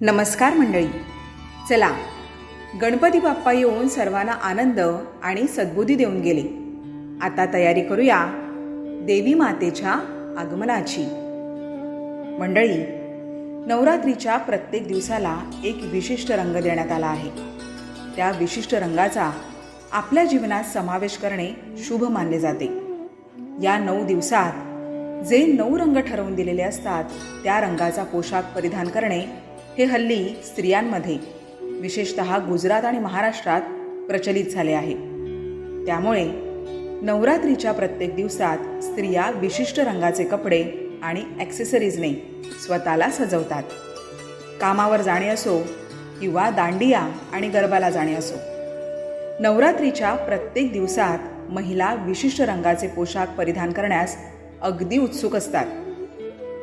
नमस्कार मंडळी. चला गणपती बाप्पा येऊन सर्वांना आनंद आणि सद्बुद्धी देऊन गेले. आता तयारी करूया देवी मातेच्या आगमनाची. मंडळी नवरात्रीच्या प्रत्येक दिवसाला एक विशिष्ट रंग देण्यात आला आहे. त्या विशिष्ट रंगाचा आपल्या जीवनात समावेश करणे शुभ मानले जाते. या नऊ दिवसात जे नऊ रंग ठरवून दिलेले असतात त्या रंगाचा पोशाख परिधान करणे हे हल्ली स्त्रियांमध्ये विशेषत गुजरात आणि महाराष्ट्रात प्रचलित झाले आहे. त्यामुळे नवरात्रीच्या प्रत्येक दिवसात स्त्रिया विशिष्ट रंगाचे कपडे आणि ॲक्सेसरीजने स्वतःला सजवतात. कामावर जाणे असो किंवा दांडिया आणि गरबाला जाणे असो नवरात्रीच्या प्रत्येक दिवसात महिला विशिष्ट रंगाचे पोशाख परिधान करण्यास अगदी उत्सुक असतात.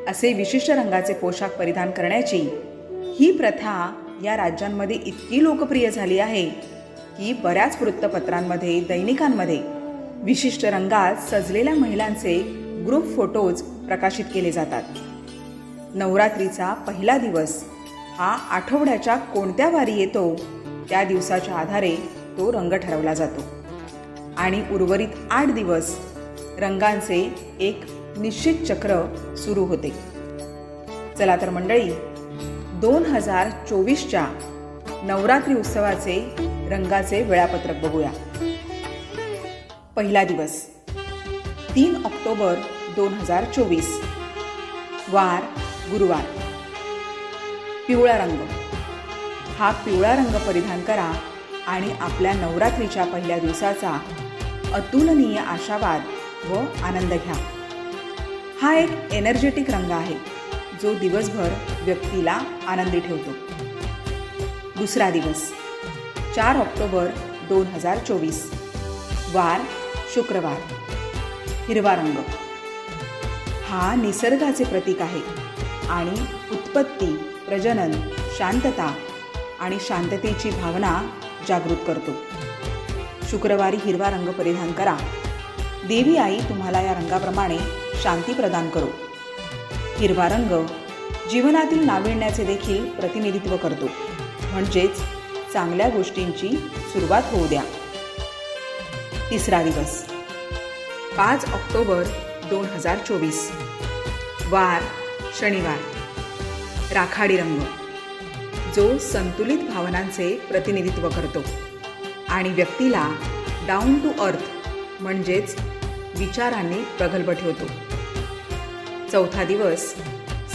असे विशिष्ट रंगाचे पोशाख परिधान करण्याची ही प्रथा या राज्यांमध्ये इतकी लोकप्रिय झाली आहे की बऱ्याच वृत्तपत्रांमध्ये दैनिकांमध्ये विशिष्ट रंगात सजलेल्या महिलांचे ग्रुप फोटोज प्रकाशित केले जातात. नवरात्रीचा पहिला दिवस हा आठवड्याच्या कोणत्या वारी येतो त्या दिवसाच्या आधारे तो रंग ठरवला जातो. आणि उर्वरित आठ दिवस रंगांचे एक निश्चित चक्र सुरू होते. चला तर मंडळी दोन हजार चोवीसच्या नवरात्री उत्सवाचे रंगाचे वेळापत्रक बघूया. पहिला दिवस तीन ऑक्टोबर दोन हजार चोवीस वार गुरुवार. पिवळा रंग. हा पिवळा रंग परिधान करा आणि आपल्या नवरात्रीच्या पहिल्या दिवसाचा अतुलनीय आशावाद व आनंद घ्या. हा एक एनर्जेटिक रंग आहे. जो दिवसभर व्यक्तीला आनंदी ठेवतो. दुसरा दिवस चार ऑक्टोबर दोन हजार चोवीस वार शुक्रवार. हिरवा रंग. हा निसर्गाचे प्रतीक आहे आणि उत्पत्ती प्रजनन शांतता आणि शांततेची भावना जागृत करतो. शुक्रवारी हिरवा रंग परिधान करा. देवी आई तुम्हाला या रंगाप्रमाणे शांती प्रदान करो. हिरवा रंग. जीवनातील नाविन्याचे देखील प्रतिनिधित्व करतो. म्हणजेच चांगल्या गोष्टींची सुरुवात होऊ द्या. तिसरा दिवस. पाच ऑक्टोबर दोन हजार चोवीस. वार शनिवार. राखाडी रंग. जो संतुलित भावनांचे प्रतिनिधित्व करतो. आणि व्यक्तीला डाऊन टू अर्थ म्हणजेच विचारांनी प्रगल्भ ठेवतो. चौथा दिवस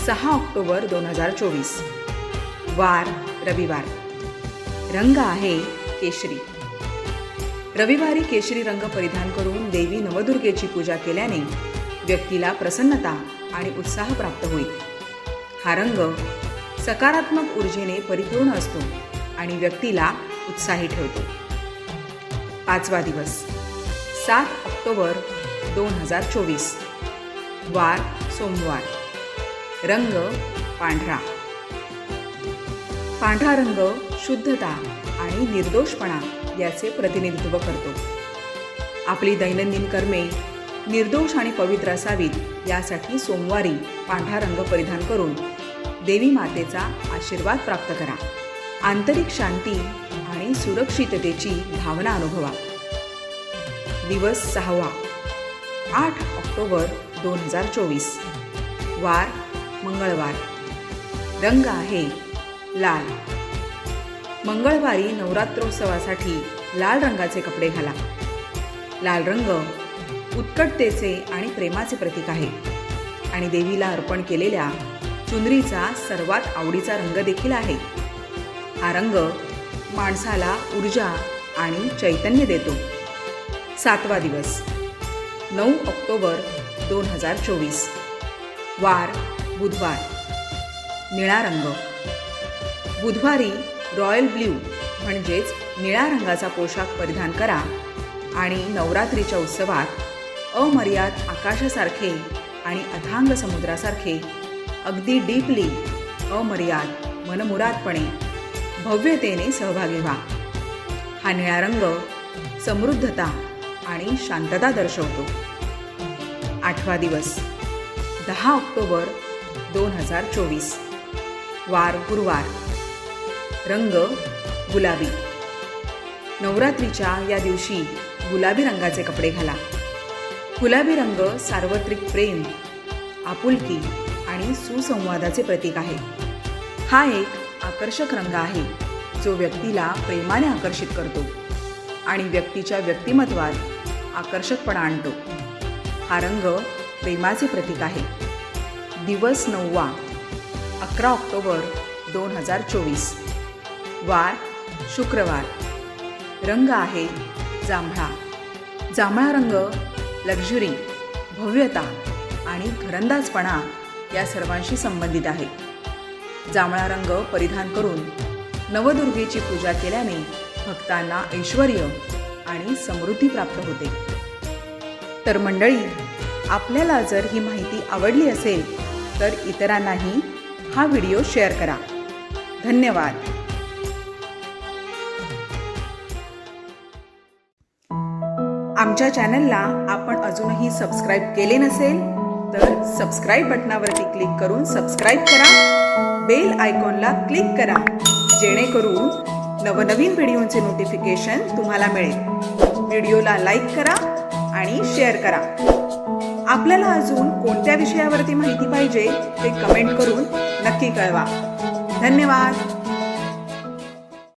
सहा ऑक्टोबर दोन हजार चोवीस. वार रविवार. रंग आहे केशरी. रविवारी केशरी रंग परिधान करून देवी नवदुर्गेची पूजा केल्याने व्यक्तीला प्रसन्नता आणि उत्साह प्राप्त होईल. हा रंग सकारात्मक ऊर्जेने परिपूर्ण असतो आणि व्यक्तीला उत्साही ठेवतो. पाचवा दिवस सात ऑक्टोबर दोन हजार चोवीस. वार सोमवार. रंग पांढरा. पांढरा रंग शुद्धता आणि निर्दोषपणा याचे प्रतिनिधित्व करतो. आपली दैनंदिन कर्मे निर्दोष आणि पवित्र असावीत यासाठी सोमवारी पांढरा रंग परिधान करून देवी मातेचा आशीर्वाद प्राप्त करा. आंतरिक शांती आणि सुरक्षिततेची भावना अनुभवा. दिवस सहावा. आठ ऑक्टोबर दोन हजार चोवीस. वार मंगळवार. रंग आहे लाल. मंगळवारी नवरात्रोत्सवासाठी लाल रंगाचे कपडे घाला. लाल रंग उत्कटतेचे आणि प्रेमाचे प्रतीक आहे. आणि देवीला अर्पण केलेल्या चुनरीचा सर्वात आवडीचा रंग देखील आहे. हा रंग माणसाला ऊर्जा आणि चैतन्य देतो. सातवा दिवस. नऊ ऑक्टोबर दोन हजार चोवीस. वार बुधवार. निळा रंग. बुधवारी रॉयल ब्ल्यू म्हणजेच निळ्या रंगाचा पोशाख परिधान करा आणि नवरात्रीच्या उत्सवात अमर्याद आकाशासारखे आणि अथांग समुद्रासारखे अगदी डीपली अमर्याद मनमुरादपणे भव्यतेने सहभागी व्हा. हा निळा रंग समृद्धता आणि शांतता दर्शवतो. आठवा दिवस. दहा ऑक्टोबर दोन हजार चोवीस. वार गुरुवार. रंग गुलाबी. नवरात्रीच्या या दिवशी गुलाबी रंगाचे कपडे घाला. गुलाबी रंग सार्वत्रिक प्रेम आपुलकी आणि सुसंवादाचे प्रतीक आहे. हा एक आकर्षक रंग आहे जो व्यक्तीला प्रेमाने आकर्षित करतो आणि व्यक्तीच्या व्यक्तिमत्वात आकर्षकपणा आणतो. हा रंग प्रेमाचे प्रतीक आहे. दिवस नववा अकरा ऑक्टोबर दोन हजार चोवीस. वार शुक्रवार. रंग आहे जांभळा. जांभळा रंग लक्झुरी भव्यता आणि घरंदाजपणा या सर्वांशी संबंधित आहे. जांभळा रंग परिधान करून नवदुर्गेची पूजा केल्याने भक्तांना ऐश्वर आणि समृद्धी प्राप्त होते. तर मंडळी आपल्याला जर ही माहिती आवडली असेल तर इतरांनाही हा व्हिडिओ शेअर करा. धन्यवाद. आमच्या चॅनलला आपण अजूनही सबस्क्राईब केले नसेल तर सबस्क्राईब बटनावरती क्लिक करून सबस्क्राईब करा. बेल आयकॉनला क्लिक करा जेणेकरून नवनवीन व्हिडिओचे नोटिफिकेशन तुम्हाला मिळेल. व्हिडिओला लाईक करा आणि शेअर करा. आपल्याला अजून कोणत्या विषयावरती माहिती पाहिजे ते कमेंट करून नक्की कळवा. धन्यवाद.